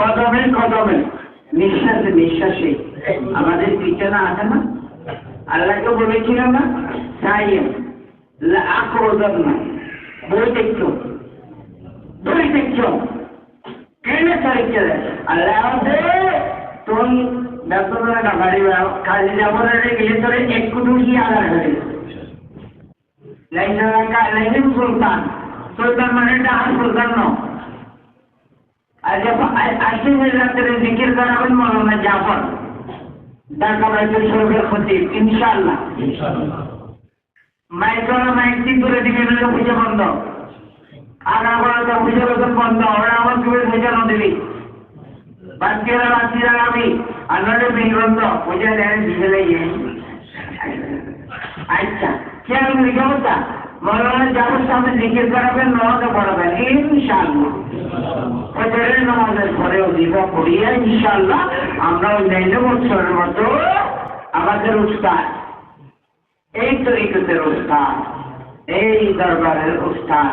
কদমে কদমে। নিঃশ্বাসে নিঃশ্বাসে। আমাদের পিছনে আছে না? আল্লাহকে বলেছিল না? তাই আক্রোধন না বই দেখছ? বই দেখছ? কেন চাইছে আল্লাহ আছে তুই ব্যস্ততা না বাড়ি কাজে যাব না গেলে তোরে এক কুটু কি আলাদা করে লাইন সুলতান। সুলতান মানে ডান সুলতান ন আজ আজকে রাত্রে জিকির করাবেন মৌলানা জাফর ঢাকা বাইতুল শরীফের খতিব ইনশাআল্লাহ। মাইকরা মাইক করে দিকে নিলে পুজো বন্ধ। আগা বলে তো পুজো বেতন বন্ধ ওরা আমার তুমি পুজো না দিবি বাচ্চারা বাচ্চারা আমি আন্নারে বিল বন্ধ। পুজো দেন বিকেলে আচ্ছা কে আমি লিখে বলতা মৌলানা জাফর সামনে জিকির করাবেন নমাজে পড়াবেন, ইনশাআল্লাহ। ফজরের নামাজের পরে অধিকা পড়িয়া, ইনশাআল্লাহ। আমরা অন্যান্য বছরের মতো আমাদের উস্তাদ। এই তরিকতের উস্তাদ, এই দরবারের উস্তাদ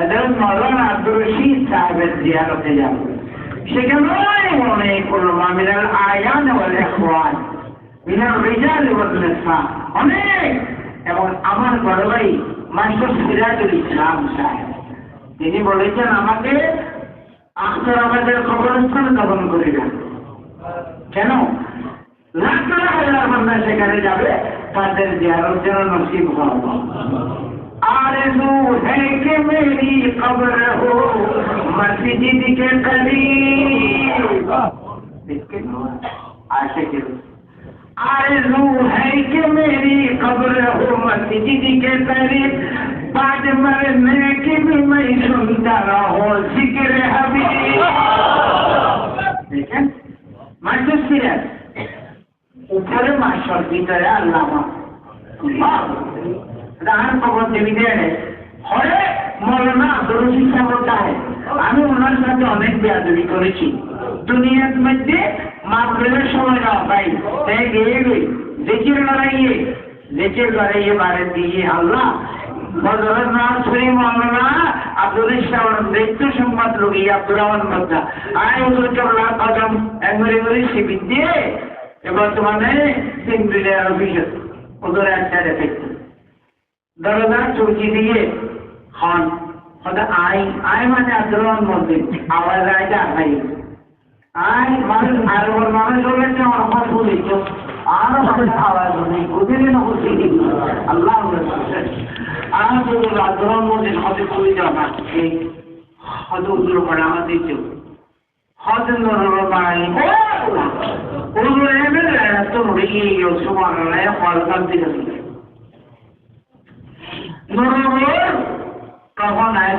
হজরত মৌলানা আব্দুর রশিদ সাহেবের জিয়ারতে যাব। সেখানে অনেক উলমা মিনাল আয়ান ওয়াল ইখওয়ান, মিনাল রিজাল অনেক। এবং আমার বড় ভাই মাস্টার সিরাজুল ইসলাম সাহেব তিনি বলেছেন আমাকে আখতার আমাদের কবরস্থানে দফন করে না কেন লাখ লাখ হাজার বান্দা সেখানে যাবে তাদের জিয়ারত যেন নসিব হওয়া आरज़ू है कि मेरी कब्र हो मस्जिद के करीब आशिक आरज़ू है कि मेरी कब्र हो मस्जिद के करीब बाद मरने की भी मैं सुनता रहो जिक्र हबीब দেখেন মাস্টার সিরাজ উপরে মাস্টার ভিতরে আল্লাহ রাহার খবর দেবী দেয় হরে মৌলানা আব্দুল শিক্ষা বলতে হয় আমি ওনার সাথে অনেক বেয়াদবি করেছি। দুনিয়ার মধ্যে মাগরিবের সময় না পাই। তাই গিয়ে লড়াইয়ে, জেকির লড়াইয়ে বারে দিয়ে আল্লাহ। আব্দুল ইসলাম মৃত্যু রোগী শিবির দিয়ে দরজা দিয়ে হন হয়তো আই আই মানে আন্দোলন মধ্যে আওয়াজ আইটা আই। আই মানুষ আর ওর মানুষ হলে যে আমার শুনেছ। আরও আওয়াজ নেই ওদের না হচ্ছে আল্লাহ আর যদি আন্দোলন মধ্যে হতে করে যাওয়া এই হয়তো উদ্র করে আমাদের কেউ হয়তো নরম বাড়াই ওগুলো সমান নরমের তখন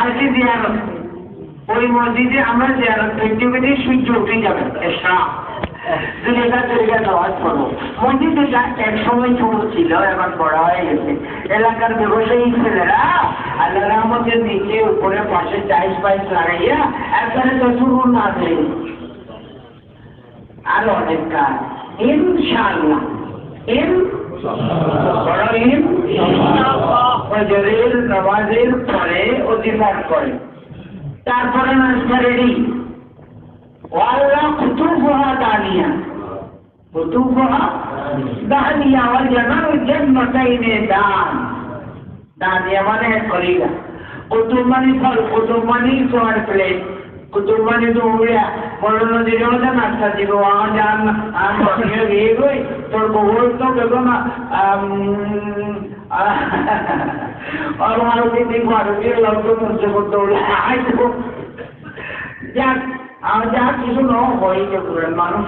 আজকে ওই মসজিদে আমরা যেটি সূর্য উঠে যাবে। এক সময় ছোট ছিল, এখন বড় হয়ে গেছে। এলাকার ব্যবসায়ী ছেলেরা আল্লাহ নিচে উপরে পাশে চাইশ বাইশ লাগাইয়া একবারে তো শুরু আর অনেক কাজ। ইনশাল্লাহ এম বড় ইন ফজরের নামাজের পরে অধিকার করে তারপরে নাস্তা রেডি ওয়াল্লাহ কুতুবহা দানিয়া কুতুবহা দানিয়া ওয়াল জানাল জান্নাতাইনে দান দানিয়া মানে করিগা কুতুব মানে ফল কুতুব মানে তোমার প্লেট মানে দিব আমার যান আমি বসিয়ে গিয়ে গই তোর বহু তো গেল না আর মারুতি দিন মারুতি লগ্ন মঞ্চ করতে আইতো যাক আর যা কিছু ন হয় মানুষ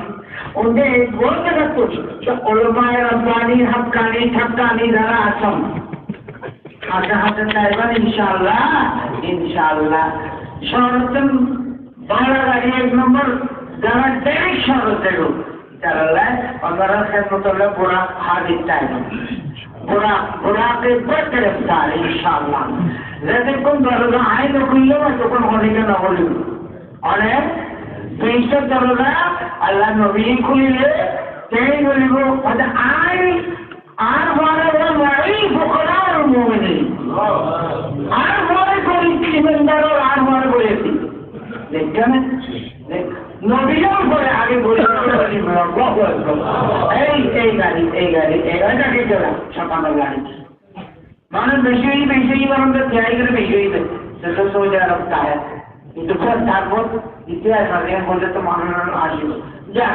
ওদের বলতে থাকতো ওলমায় রব্বানি হাক্কানি ঠাক্কানি যারা আছেন হাতে হাতে চাইবেন ইনশাআল্লাহ ইনশাআল্লাহ শরতেন ভাড়া গাড়ি এক নম্বর, যারা ডাইরেক্ট শরতের যারা ওনারা খেদমতল্লাহ বুড়া হাজির চাইবেন বুড়া বুড়াকে বড় গ্রেফতার ইনশাআল্লাহ। যেদিন দরজা আইন খুললে তখন অনেকে না বলিব অনেক বিশেষ দরজা, আল্লাহ নবী খুলিলে, সেই বলিব আই, আর ওই ফোকরার মোমেনি আর করি ইমানদার আর মনে করেছি নবীও করে আগে বলে এই এই গাড়ি এই গাড়ি, এই গাড়িটাকে চলা সকাল গাড়ি। মানে বেশি বেশি মানুষ বেশি সৌদি আরব চায় কিন্তু তারপর ইতিহাস আছে বলতে তো মানুষ আসবে যা